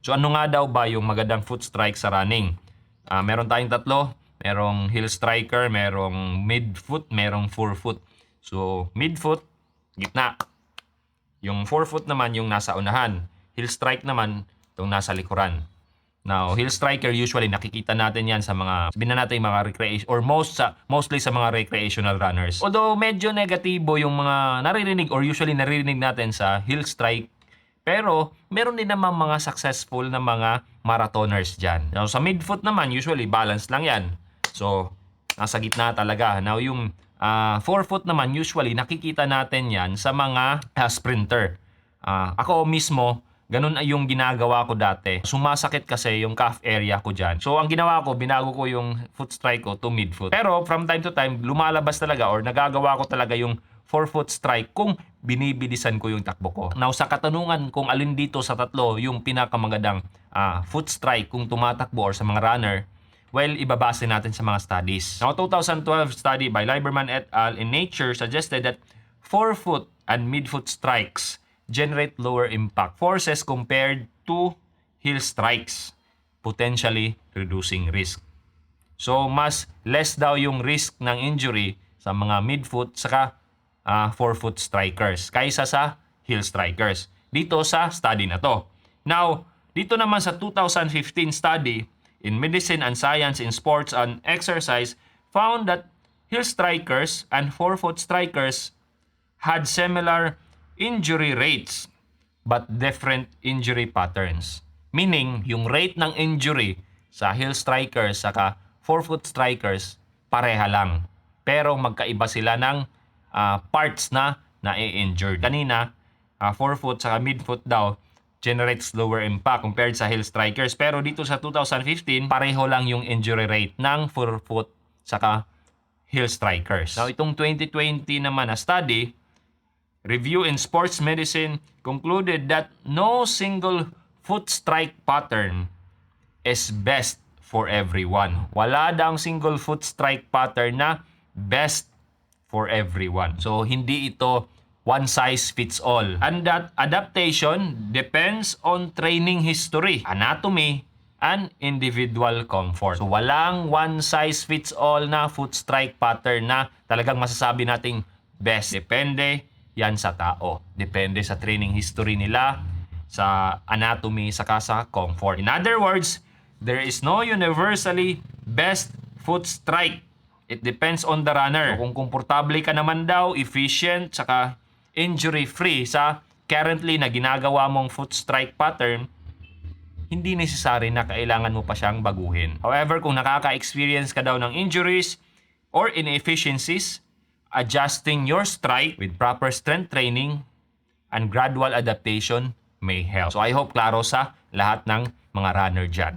So ano nga daw ba yung magandang foot strike sa running? Ah, meron tayong tatlo. Merong heel striker, merong mid-foot, merong forefoot. So, mid-foot, gitna. Yung forefoot naman yung nasa unahan. Heel strike naman yung nasa likuran. Now, heel striker usually nakikita natin yan sa mga sabihin na natin mga recreation or most sa mostly sa mga recreational runners. Although medyo negatibo yung mga naririnig or usually naririnig natin sa heel strike pero meron din naman mga successful na mga marathoners dyan. Now, sa midfoot naman, usually balance lang yan. So, nasa gitna talaga. Now, yung ah, forefoot naman, usually nakikita natin yan sa mga ah, sprinter. Ah, ako mismo, ganun ay yung ginagawa ko dati. Sumasakit kasi yung calf area ko dyan. So, ang ginawa ko, binago ko yung foot strike ko to midfoot. Pero, from time to time, lumalabas talaga or nagagawa ko talaga yung four-foot strike kung binibilisan ko yung takbo ko. Now, sa katanungan kung alin dito sa tatlo yung pinakamagandang ah, foot strike kung tumatakbo or sa mga runner, well, ibabase natin sa mga studies. Now, 2012 study by Lieberman et al. in Nature suggested that four-foot and mid-foot strikes generate lower impact forces compared to heel strikes, potentially reducing risk. So, mas less daw yung risk ng injury sa mga mid-foot saka ah, four-foot strikers kaysa sa heel strikers. Dito sa study na to. Now, dito naman sa 2015 study in Medicine and Science in Sports and Exercise found that heel strikers and four-foot strikers had similar injury rates but different injury patterns. Meaning, yung rate ng injury sa heel strikers saka four-foot strikers pareha lang. Pero magkaiba sila ng ah, parts na na-injured. Kanina, ah, four-foot saka mid-foot daw generates lower impact compared sa heel strikers. Pero dito sa 2015, pareho lang yung injury rate ng four-foot saka heel strikers. Now, itong 2020 naman na study, Review in Sports Medicine concluded that no single foot strike pattern is best for everyone. Wala daw single foot strike pattern na best for everyone. So, hindi ito one size fits all. And that adaptation depends on training history, anatomy, and individual comfort. So, walang one size fits all na foot strike pattern na talagang masasabi nating best. Depende yan sa tao. Depende sa training history nila, sa anatomy, saka sa comfort. In other words, there is no universally best foot strike. It depends on the runner. Kung komportable ka naman daw, efficient, saka injury-free sa currently na ginagawa mong foot strike pattern, hindi necessary na kailangan mo pa siyang baguhin. However, kung nakaka-experience ka daw ng injuries or inefficiencies, adjusting your strike with proper strength training and gradual adaptation may help. So I hope klaro sa lahat ng mga runner dyan.